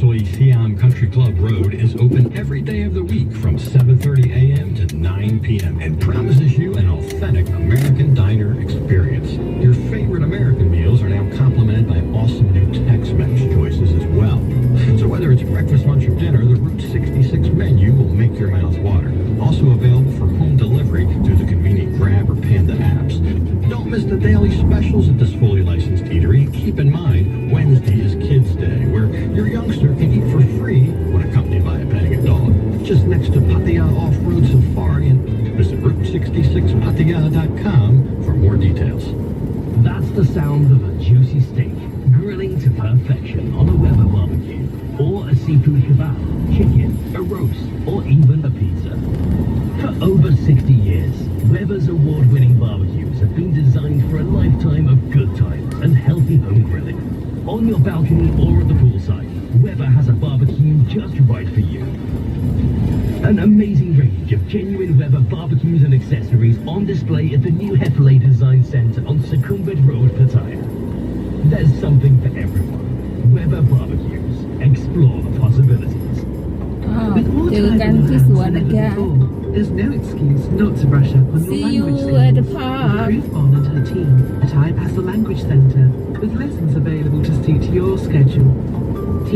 Soi Siam Country Club Road is open every day of the week from 7.30 a.m. to 9 p.m. and promises you an authentic American diner experience. Your favorite American meals are now complemented by awesome new Tex-Mex choices as well. So whether it's breakfast, lunch, or dinner, the Route 66 menu will make your mouth water. Also or a kebab, chicken, a roast, or even a pizza. For over 60 years, Weber's award-winning barbecues have been designed for a lifetime of good times and healthy home grilling. On your balcony or at the poolside, Weber has a barbecue just right for you. An amazing range of genuine Weber barbecues and accessories on display at the new Hefele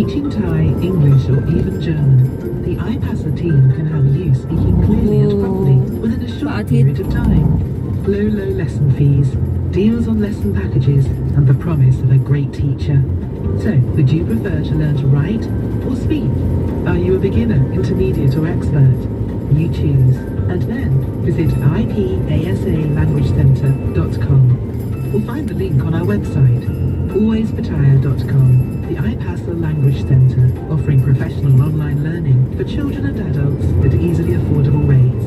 Teaching Thai, English, or even German, the iPassel team can have you speaking clearly and properly within a short period of time. Low, low lesson fees, deals on lesson packages, and the promise of a great teacher. So, would you prefer to learn to write or speak? Are you a beginner, intermediate, or expert? You choose. And then visit ipasalanguagecentre.com or find the link on our website, alwayspataya.com The iPassel Language Centre, offering professional online learning for children and adults at easily affordable rates.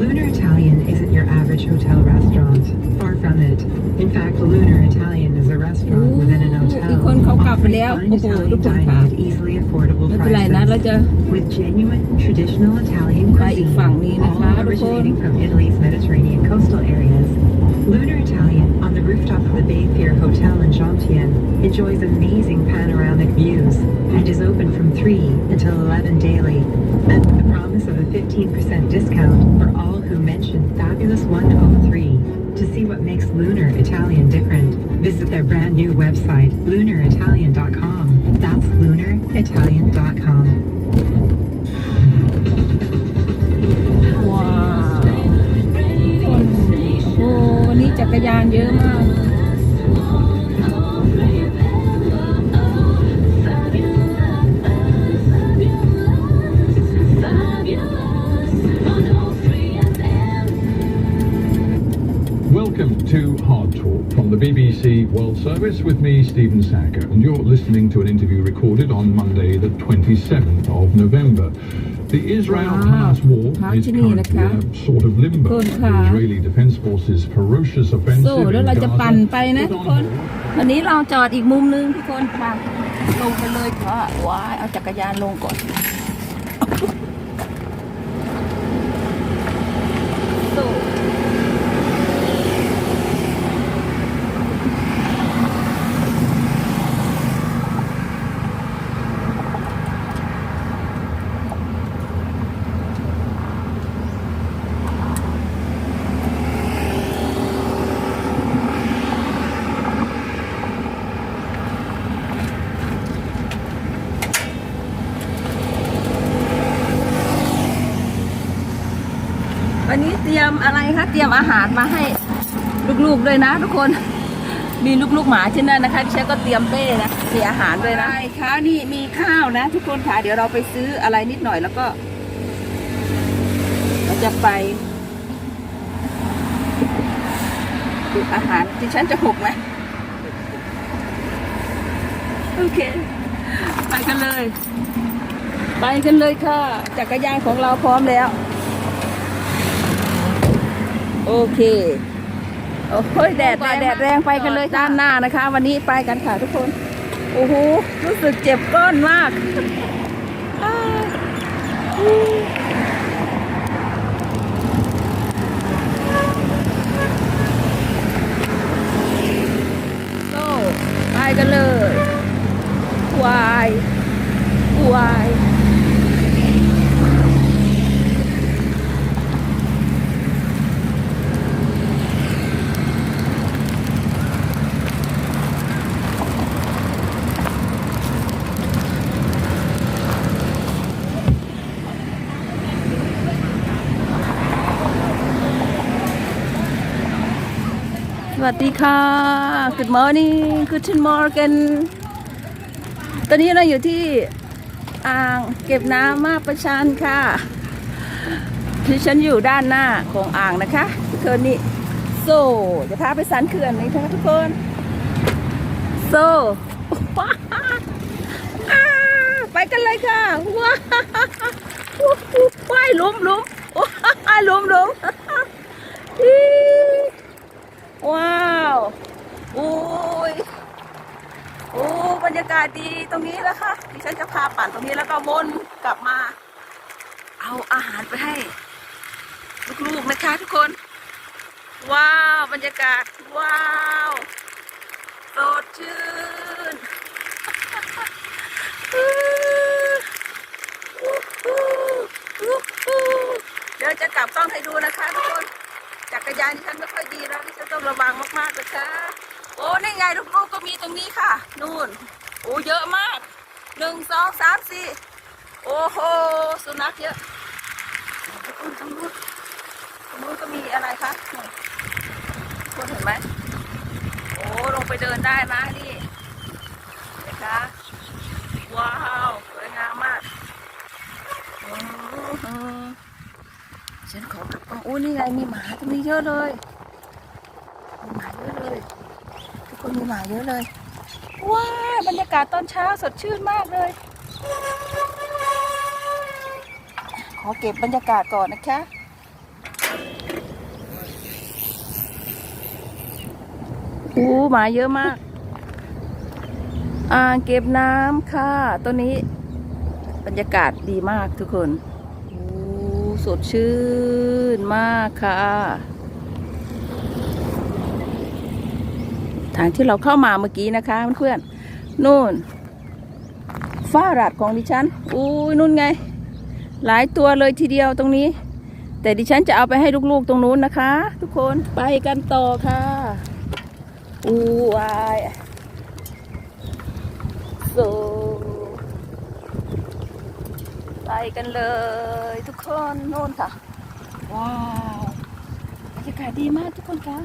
Lunar Italian isn't your average hotel restaurant. Far from it. In fact, Lunar Italian is a restaurant within an อีกคน hotel, เขากลับไป offering แล้ว fine โอ้โหทุก Italian คนค่ะ dining at easily affordable ไม่เป็นไรนะ เราจะ prices. With genuine traditional Italian ไปอีก cuisine, ฝั่งนี้นะคะ all ทุกคน originating from Italy's Mediterranean coastal areas. Lunar Italian, on the rooftop of the Bay Pier Hotel in Jomtien, enjoys amazing panoramic views and is open from 3 until 11 daily. And with the promise of a 15% discount for all who mention Fabulous 103. To see what makes Lunar Italian different, visit their brand new website, lunaritalian.com. That's lunaritalian.com. จักรยานเยอะมาก the BBC World Service with me, Stephen Sacker, and you're listening to an interview recorded on Monday, the 27th of November. The Israel-Hamas war Wow. is How currently can in a sort of limbo. Good The car. Israeli Defense Forces' ferocious โซ่ offensive แล้ว in เราจะปั่น Gaza ไปนะ put ทุก on คน hold วันนี้เราจอดอีกมุมนึงทุกคนมาลงไปเลยค่ะว้ายเอาจักรยานลงก่อนโซ่ วันนี้เตรียมอะไรคะ เตรียมอาหารมาให้ลูกๆด้วยนะ ทุกคน มีลูกๆหมาที่นั่นนะคะดิฉันก็เตรียมเป้นะมีอาหารด้วยนะใช่ค่ะนี่มีข้าวนะ ทุกคนค่ะเดี๋ยวเราไปซื้ออะไรนิดหน่อยแล้วก็ เราจะไปดูอาหารดิฉันจะหกไหมโอเค ไปกันเลย ไปกันเลยค่ะ จักรยานของเราพร้อมแล้ว โอเค โอ้ยแดดแรงแดดแรงไปกันเลยด้านหน้านะคะ วันนี้ไปกันค่ะทุกคน โอ้โห รู้สึกเจ็บก้อนมากอ้าวโซ่ไปกันเลยวายวาย วัสดีค่ะ Good morning Good morning ตอนนี้เราอยู่ที่อ่างเก็บน้ำมาประชันค่ะที่ฉันอยู่ด้านหน้าของอ่างนะคะทุกคนนี่โซ่จะพาไปสันเขื่อนเลยนะคะทุกคน โซ่ไปกันเลยค่ะว้าวว้ายลุมลุมว้ายลุมลุม ว้าวโอ้ยโอ้บรรยากาศดีตรงนี้แล้วค่ะดิฉันจะพาปั่นตรงนี้แล้วก็วนกลับมา เอาอาหารไปให้ ลูกๆนะคะทุกคน ว้าวบรรยากาศ ว้าวสดชื่นเดี๋ยวจะกลับกล้องให้ดูนะคะทุกคน จักรยานดิฉันไม่ค่อยดีแล้วดิฉันต้องระวังมากๆเลยค่ะโอ้นี่ไงลูกๆก็มีตรงนี้ค่ะ นู่นโอ้เยอะมากหนึ่งสองสามสี่โอ้โหสุนัขเยอะตรงนู้นตรงนู้นก็มีอะไรคะคุณเห็นไหมโอ้ลงไปเดินได้นะนี่นะคะว้าวสวยงามมากอืม ฉันขอกลับกล้องโอ้นี่ไงมีหมาตรงนี้เยอะเลยมีหมาเยอะเลย ทุกคนมีหมาเยอะเลยว้าวบรรยากาศตอนเช้าสดชื่นมากเลย ขอเก็บบรรยากาศก่อนนะคะอู้หมาเยอะมาก อ่างเก็บน้ำค่ะตัวนี้ บรรยากาศดีมากทุกคน สดชื่นมากค่ะ ทางที่เราเข้ามาเมื่อกี้นะคะเพื่อนๆนู่นฟ้ารัดของดิฉันอุ้ยนู่นไง หลายตัวเลยทีเดียวตรงนี้ แต่ดิฉันจะเอาไปให้ลูกๆตรงนู้นนะคะ ทุกคนไปกันต่อค่ะอู้วายโซ ไปกันเลยทุกคนโน่นค่ะ ว้าวบรรยากาศดีมากทุกคนคะ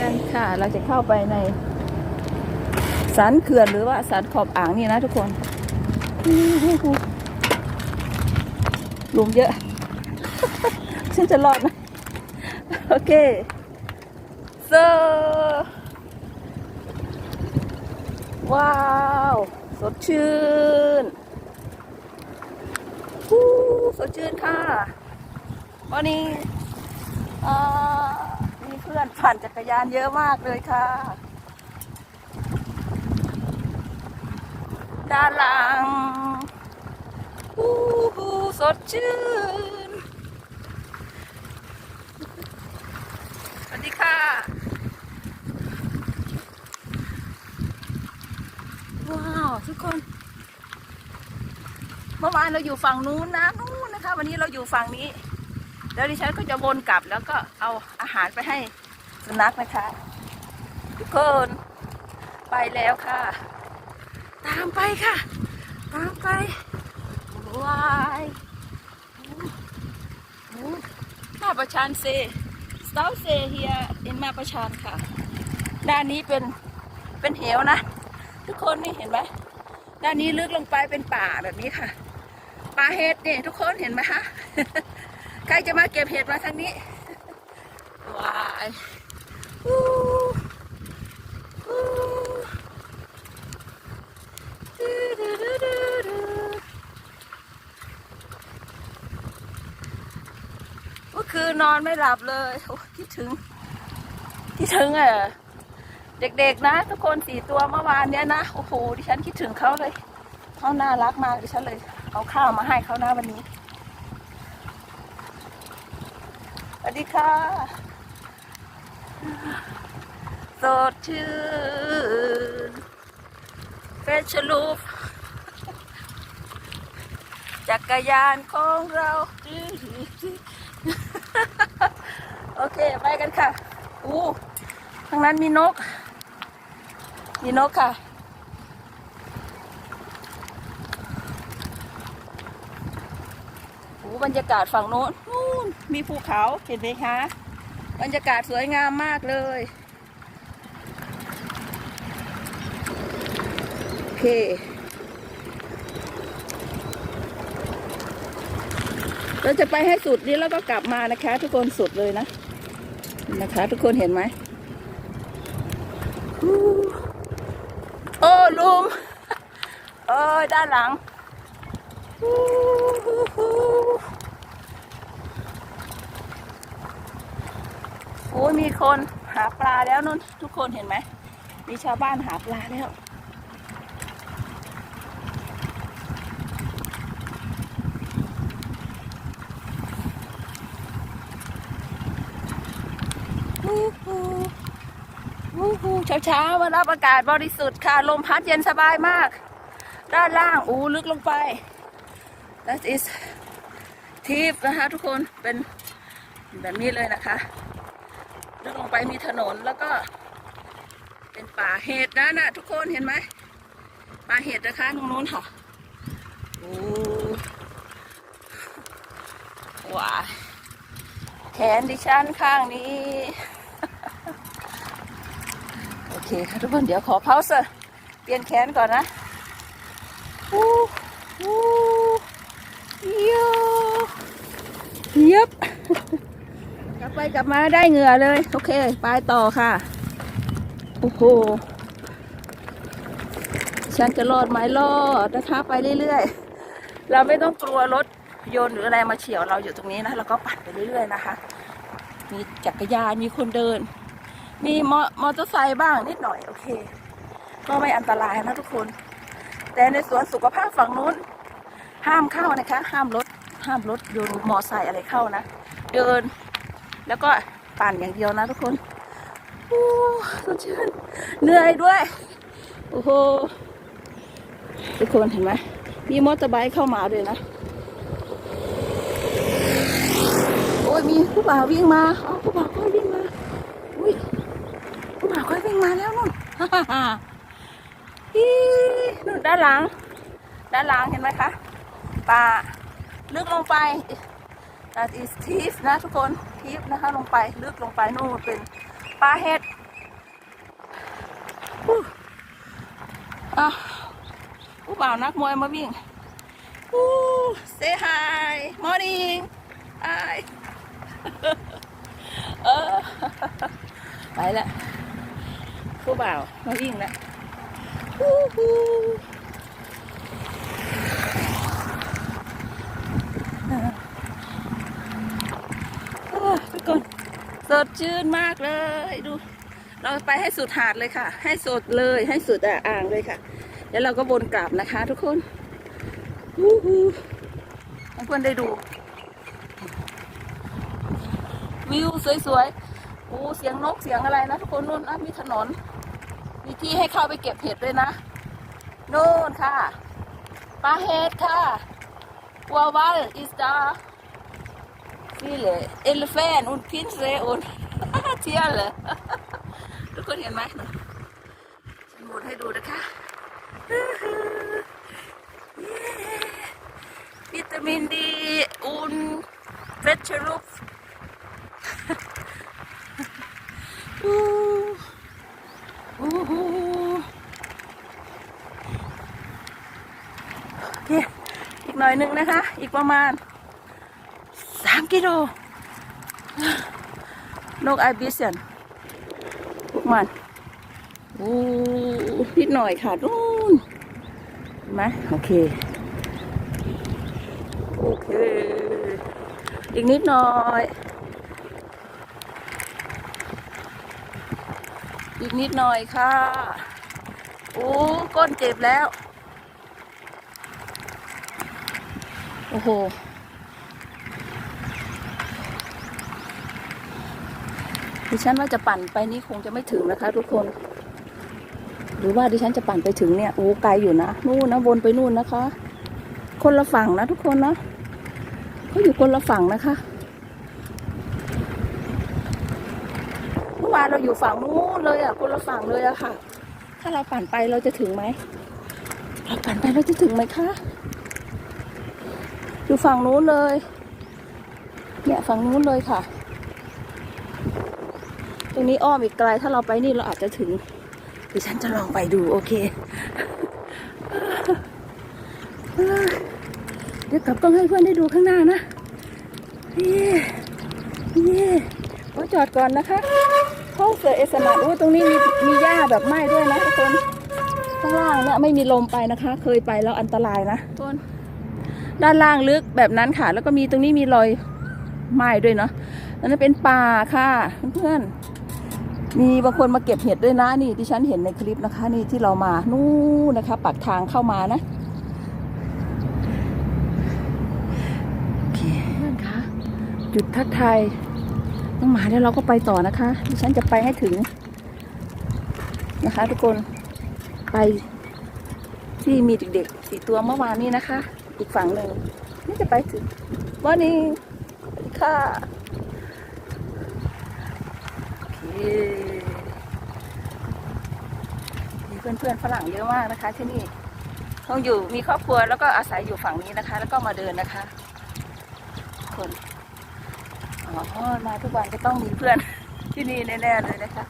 กันค่ะ เราจะเข้าไปในสันเขื่อนหรือว่าสันขอบอ่างนี่นะทุกคนหลุมเยอะ ฉันจะรอดไหมโอเค so ว้าว สดชื่นฮู้สดชื่นค่ะ วันนี้อ่ามีเพื่อนปั่นจักรยานเยอะมากเลยค่ะ ด้านหลังอู้หูสดชื่น สวัสดีค่ะ ว้าวทุกคน เมื่อวานเราอยู่ฝั่งนู้นนะนู้นนะคะ วันนี้เราอยู่ฝั่งนี้ แล้วดิฉันก็จะวนกลับแล้วก็เอาอาหารไปให้สุนัขนะคะ ทุกคนไปแล้วค่ะ ตามไปค่ะ ตามไปว้ายโอ้โหมาประชานเซสตาเซเฮียอินมาประชานค่ะ ด้านนี้เป็นเป็นเหวนะ ทุกคนนี่เห็นไหมด้านนี้ลึกลงไปเป็นป่าแบบนี้ค่ะ ป่าเห็ดเนี่ยทุกคนเห็นไหมคะใครจะมาเก็บเห็ดมาทางนี้ว้ายเมื่อคืนนอนไม่หลับเลยคิดถึงคิดถึงอะ เด็กๆนะ ทุกคนสี่ตัวเมื่อวานเนี้ยนะโอ้โหดิฉันคิดถึงเขาเลยเขาน่ารักมากดิฉันเลยเอาข้าวมาให้เขานะวันนี้ไปวัสดีค่ะสดชื่นเฟชลูปจักรยานของเราโอเค ไปกันค่ะอู้ทางนั้นมีนกีนกค่ะ โอ้บรรยากาศฝั่งโน้นนู่นมีภูเขาเห็นไหมคะ บรรยากาศสวยงามมากเลย โอเคเราจะไปให้สุดนี้แล้วก็กลับมานะคะ ทุกคนสุดเลยนะ นะคะ ทุกคนเห็นไหม โอ้ลุมเออด้านหลังโอ้ยมีคนหาปลาแล้วนุ่นทุกคนเห็นไหมมีชาวบ้านหาปลาแล้วฮู้ วู้ฮู้เช้าๆมารับอากาศบริสุทธิ์ค่ะ ลมพัดเย็นสบายมาก ด้านล่างอู้ลึกลงไป that is ทีฟนะคะทุกคนเป็นแบบนี้เลยนะคะลึกลงไปมีถนนแล้วก็ เป็นป่าเห็ดนะน่ะทุกคนเห็นไหมป่าเห็ดนะคะตรงนู้นค่ะโอ้ว้าแขนดิฉันข้างนี้ เคค่ะทุกคนเดี๋ยวขอพาวส์เปลี่ยนแขนก่อนนะอู้อู้โยยบกลับไปกลับมาได้เหงื่อเลย โอเค ไปต่อค่ะ โอ้โหฉันจะรอดไหมรอดนะคะไปเรื่อยๆ เราไม่ต้องกลัวรถยนต์หรืออะไรมาเฉียวเราอยู่ตรงนี้นะ แล้วก็ปั่นไปเรื่อยๆนะคะ มีจักรยานมีคนเดิน มีมอมอเตอร์ไซค์บ้างนิดหน่อย โอเค ก็ไม่อันตรายนะทุกคน แต่ในสวนสุขภาพฝั่งนู้น ห้ามเข้านะคะ ห้ามรถห้ามรถยนต์มอไซค์อะไรเข้านะ เดิน แล้วก็ปั่นอย่างเดียวนะทุกคนโอ้สดชื่นเหนื่อยด้วย โอ้โหทุกคนเห็นไหมมีมอเตอร์ไบค์เข้ามาด้วยนะ โอ้ยมีผู้บ่าววิ่งมาอ๋อผู้บ่าวค่อยวิ่งมา อุ้ย ผู้บ่าวค่อยวิ่งมาแล้วนู่นฮ่าฮ่าฮ่าอีนู่นด้านหลัง ด้านหลังเห็นไหมคะป่าลึกลงไป that is ทีฟนะทุกคนทีฟนะคะลงไปลึกลงไปนู่นเป็นปลาเห็ดอู้อะผู้บ่าวนักมวยมาวิ่งอู้ say hi morning hi เออไปละ ผู้บ่าวมาวิ่งละฮู้ฮู้ทุกคนสดชื่นมากเลยดู เราไปให้สุดหาดเลยค่ะ ให้สุดเลยให้สุดอ่างเลยค่ะ แล้วเราก็วนกลับนะคะ ทุกคนฮู้ฮู้ให้เพื่อนได้ดู วิวสวยๆโอ้เสียงนกเสียงอะไรนะทุกคนนู่นนะมีถนน มีที่ให้เข้าไปเก็บเห็ดด้วยนะนู่นค่ะปลาเห็ดค่ะวัววัลอิสตานี่เลยเอลเฟนอุนพินเรอุนเที่ยเลยทุกคนเห็นไหมฉันหมุนให้ดูนะคะวิตามินดีอุนเวชรูปอู้หูโอเค อีกห น่อยหนึ่งนะคะ อีกประมาณสามกิโลนกไอบิสเซนพวกมันโอ้นิดหน่อยค่ะนู่นเห็นไหมโอเค โอเค อีกนิดหน่อย อีกนิดหน่อยค่ะ โอ้ก้นเจ็บแล้ว อ้โห ดิฉันว่าจะปั่นไปนี่คงจะไม่ถึงนะคะ ทุกคน หรือว่าดิฉันจะปั่นไปถึงเนี่ยโอ้ไกลอยู่นะนู่นนะวนไปนู่นนะคะ คนละฝั่งนะทุกคนนะเขาอยู่คนละฝั่งนะคะเมื่อวานเราอยู่ฝั่งนู้นเลยอะคนละฝั่งเลยอะค่ะ ถ้าเราปั่นไปเราจะถึงไหมเราปั่นไปเราจะถึงไหมคะ อยู่ฝั่งนู้นเลย เนี่ยฝั่งนู้นเลยค่ะ ตรงนี้อ้อมอีกไกล ถ้าเราไปนี่เราอาจจะถึงดิฉันจะลองไปดูโอเค เดี๋ยวกลับกล้องให้เพื่อนได้ดูข้างหน้านะเย่เย่ขอจอดก่อนนะคะห้องเสือเอสมาโอ้ตรงนี้มีมีหญ้าแบบไหม้ด้วยนะทุกคนข้างล่างเนี่ยไม่มีลมไปนะคะ เคยไปแล้วอันตรายนะทุกคน ด้านล่างลึกแบบนั้นค่ะ แล้วก็มีตรงนี้มีรอยไม้ด้วยเนาะอันนั้นเป็นป่าค่ะเพื่อนมีบางคนมาเก็บเห็ดด้วยนะนี่ที่ฉันเห็นในคลิปนะคะ นี่ที่เรามานู่นนะคะปากทางเข้ามานะโอเคเพื่อนคะจุดทักทายน้องหมาแล้วเราก็ไปต่อนะคะดิฉันจะไปให้ถึงนะคะ ทุกคนไปที่มีเด็กๆสี่ตัวเมื่อวานนี้นะคะ อีกฝั่งหนึ่งนี่จะไปถึงวันนี้ค่ะโอเคมีเพื่อนๆฝรั่งเยอะมากนะคะ ที่นี่คงอยู่มีครอบครัวแล้วก็อาศัยอยู่ฝั่งนี้นะคะ แล้วก็มาเดินนะคะ คนอ๋อมาทุกวันก็ต้องมีเพื่อนที่นี่แน่ๆเลยนะคะ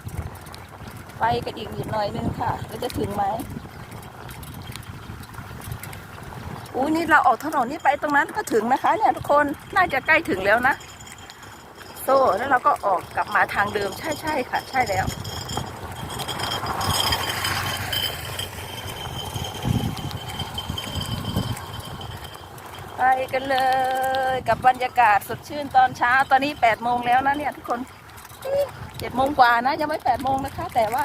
ไปกันอีกนิดหน่อยนึงค่ะแล้วจะถึงไหม อู้นี่เราออกถนนนี่ไปตรงนั้นก็ถึงนะคะ เนี่ยทุกคนน่าจะใกล้ถึงแล้วนะโซ่แล้วเราก็ออกกลับมาทางเดิมใช่ใช่ค่ะ ใช่แล้วไปกันเลยกับบรรยากาศสดชื่นตอนเช้าตอนนี้แปดโมงแล้วนะเนี่ยทุกคนเจ็ดโมงกว่านะ ยังไม่แปดโมงนะคะ แต่ว่า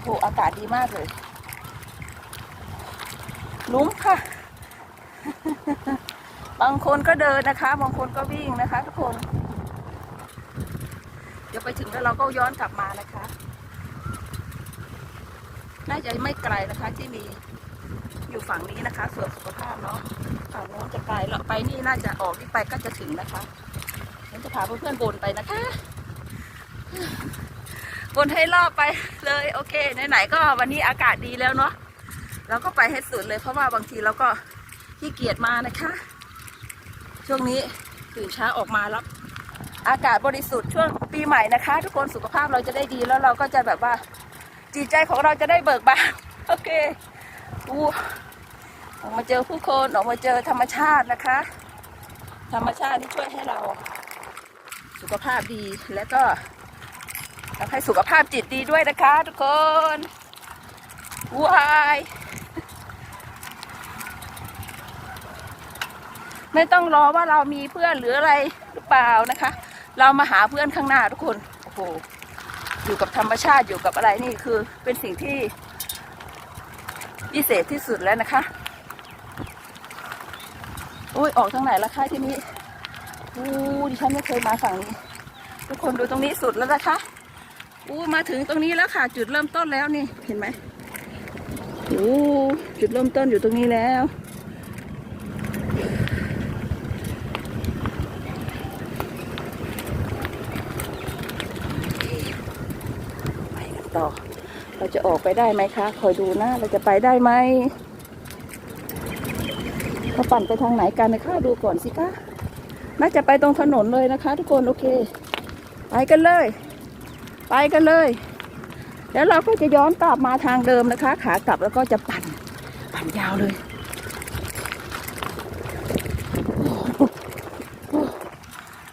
โหอากาศดีมากเลยลุ้มค่ะ บางคนก็เดินนะคะ บางคนก็วิ่งนะคะ ทุกคน เดี๋ยวไปถึงแล้วเราก็ย้อนกลับมานะคะ น่าจะไม่ไกลนะคะ ที่มีอยู่ฝั่งนี้นะคะส่วนสุขภาพเนาะฝั่งโน้นจะไกลเราไปนี่น่าจะออกนี่ไปก็จะถึงนะคะฉันจะพาเพื่อนๆบนไปนะคะบนให้รอบไปเลยโอเคไหนๆก็วันนี้อากาศดีแล้วเนาะเราก็ไปให้สุดเลยเพราะว่าบางทีเราก็ขี้เกียจมานะคะ ช่วงนี้ตื่นเช้าออกมาแล้วอากาศบริสุทธิ์ช่วงปีใหม่นะคะ ทุกคนสุขภาพเราจะได้ดีแล้วเราก็จะแบบว่าจิตใจของเราจะได้เบิกบานโอเคอู้ออกมาเจอผู้คนออกมาเจอธรรมชาตินะคะ ธรรมชาติที่ช่วยให้เรา สุขภาพดีและก็ทำให้สุขภาพจิตดีด้วยนะคะ ทุกคนวาย ไม่ต้องรอว่าเรามีเพื่อนหรืออะไรหรือเปล่านะคะ เรามาหาเพื่อนข้างหน้าทุกคนโอ้โหอยู่กับธรรมชาติอยู่กับอะไรนี่คือเป็นสิ่งที่พิเศษที่สุดแล้วนะคะโอ้ยออกทางไหนละคะที่นี้อู้ดิฉันไม่เคยมาฝั่งนี้ ทุกคนดูตรงนี้สุดแล้วนะคะอู้มาถึงตรงนี้แล้วค่ะ จุดเริ่มต้นแล้วนี่เห็นไหมโอ้จุดเริ่มต้นอยู่ตรงนี้แล้ว ไปกัน ต่อ เราจะออกไปได้ไหมคะ คอยดูนะ เราจะไปได้ไหมเราปั่นไปทางไหนกันนะคะดูก่อนสิคะน่าจะไปตรงถนนเลยนะคะ ทุกคนโอเค ไปกันเลย ไปกันเลย แล้วเราก็จะย้อนกลับมาทางเดิมนะคะ ขากลับแล้วก็จะปั่น ปั่นยาวเลย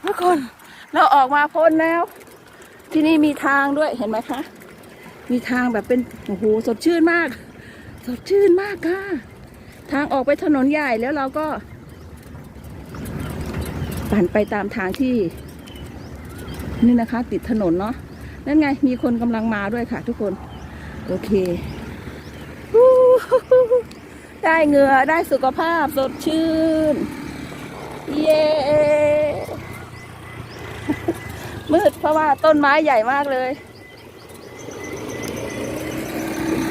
ทุกคนเราออกมาพ้นแล้ว ที่นี่มีทางด้วยเห็นไหมคะ มีทางแบบเป็นโอ้โหสดชื่นมาก สดชื่นมากค่ะ ทางออกไปถนนใหญ่แล้วเราก็ปั่นไปตามทางที่ นี่นะคะ ติดถนนเนาะนั่นไง มีคนกำลังมาด้วยค่ะ ทุกคน โอเคได้เหงื่อได้สุขภาพสดชื่น เย้มืดเพราะว่าต้นไม้ใหญ่มากเลยอ่า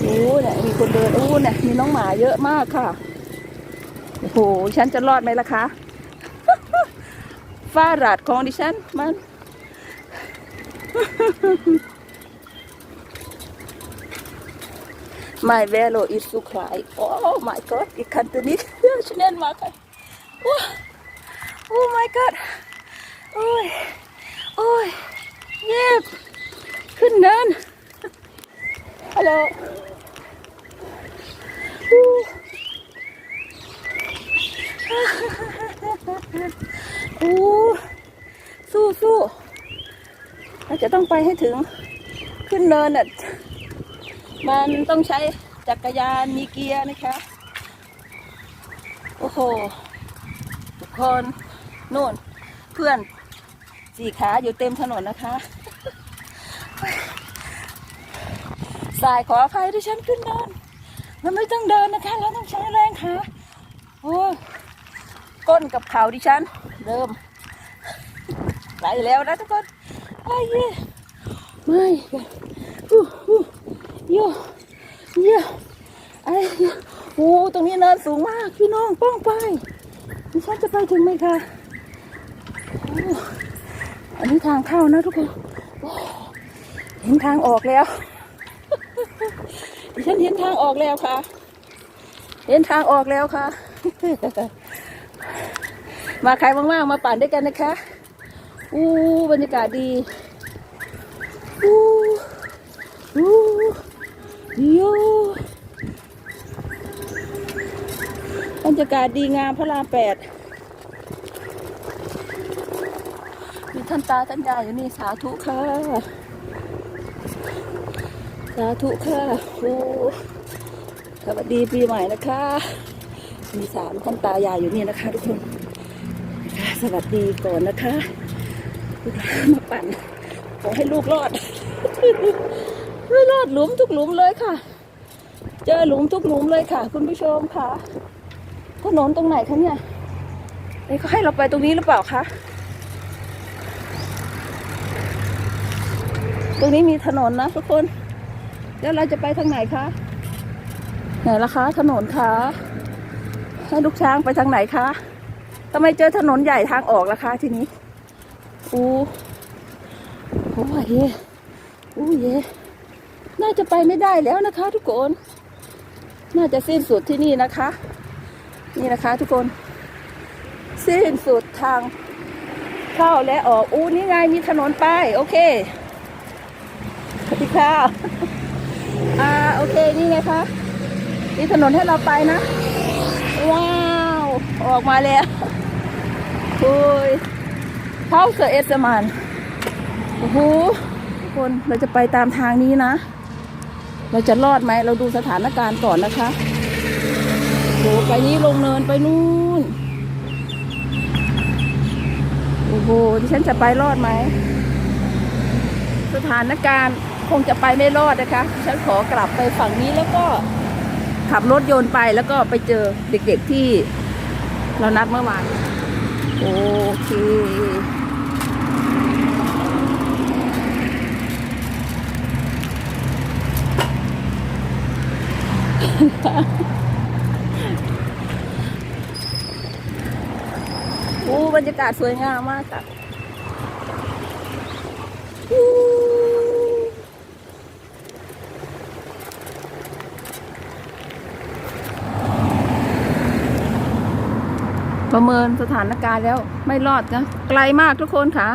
โอ้เนี่ยมีคนเดินโอ้เนี่ยมีน้องหมาเยอะมากค่ะ โอ้โห ฉันจะรอดไหมล่ะคะฟาหลาดของดิฉันมัน My velo is so cry. Oh my god, ik kan het niet snel maken. Oh, oh my god. Oei, oei. Jep. ขึ้นเนินฮัลโหลอู้อู้สู้สู้เราจะต้องไปให้ถึงขึ้นเนินอะ มันต้องใช้จักรยานมีเกียร์นะคะ โอ้โห ทุกคนนู่น เพื่อนสี่ขาอยู่เต็มถนนนะคะ สายขออภัยที่ฉันขึ้นเดินมันไม่ต้องเดินนะคะเราต้องใช้แรงขาโอ้ก้นกับเข่าดิฉัน เริ่มไหลแล้วนะทุกคนไอ้เย่ไม่อู้หูโยโยไอ้เหี้ยโอ้ตรงนี้เนินสูงมากพี่น้องป้องไปดิฉันจะไปถึงไหมคะอันนี้ทางเข้านะทุกคนเห็นทางออกแล้ว ฉันเห็นทางออกแล้วค่ะ เห็นทางออกแล้วค่ะ มาใครว่างๆมาปั่นด้วยกันนะคะ อู้บรรยากาศดี อู้อู้โยบรรยากาศดีงามพระรามแปดมีท่านตาท่านยายอยู่นี่สาธุค่ะ สาธุค่ะโอ้สวัสดีปีใหม่นะคะ มีสามท่านตายายอยู่นี่นะคะ ทุกคนสวัสดีก่อนนะคะลูกหลามาปั่นขอให้ลูกรอดไม่รอดหลุมทุกหลุมเลยค่ะ เจอหลุมทุกหลุมเลยค่ะ คุณผู้ชมค่ะถนนตรงไหนคะเนี่ยเอ้ยเขาให้เราไปตรงนี้หรือเปล่าคะตรงนี้มีถนนนะทุกคน แล้วเราจะไปทางไหนคะไหนล่ะคะ ถนนคะให้ลูกช้างไปทางไหนคะทำไมเจอถนนใหญ่ทางออกล่ะคะทีนี้อู้โอ้ยเย่อู้เย่น่าจะไปไม่ได้แล้วนะคะ ทุกคน น่าจะสิ้นสุดที่นี่นะคะ นี่นะคะ ทุกคน สิ้นสุดทางเข้าและออกอู้นี่ไงมีถนนไปายโอเคสวัสดีค่ะอ่าโอ เคนี่ไงคะมีถนนให้เราไปนะ ว้าว ออกมาแล้วโอ้ยเท้าเสือเอสมานโอ้โหทุกคนเราจะไปตามทางนี้นะ เราจะรอดไหมเราดูสถานการณ์ก่อนนะคะโอ้ไปนี้ลงเนินไปนู่นโอ้โหดิฉันจะไปรอดไหมสถานการณ์ คงจะไปไม่รอดนะคะ ฉันขอกลับไปฝั่งนี้แล้วก็ขับรถโยนไปแล้วก็ไปเจอเด็กๆที่เรานัดเมื่อวานโอเคโอ้บรรยากาศสวยงามมากค่ะ ประเมินสถานการณ์แล้วไม่รอดนะไกลมากทุกคนค่ะ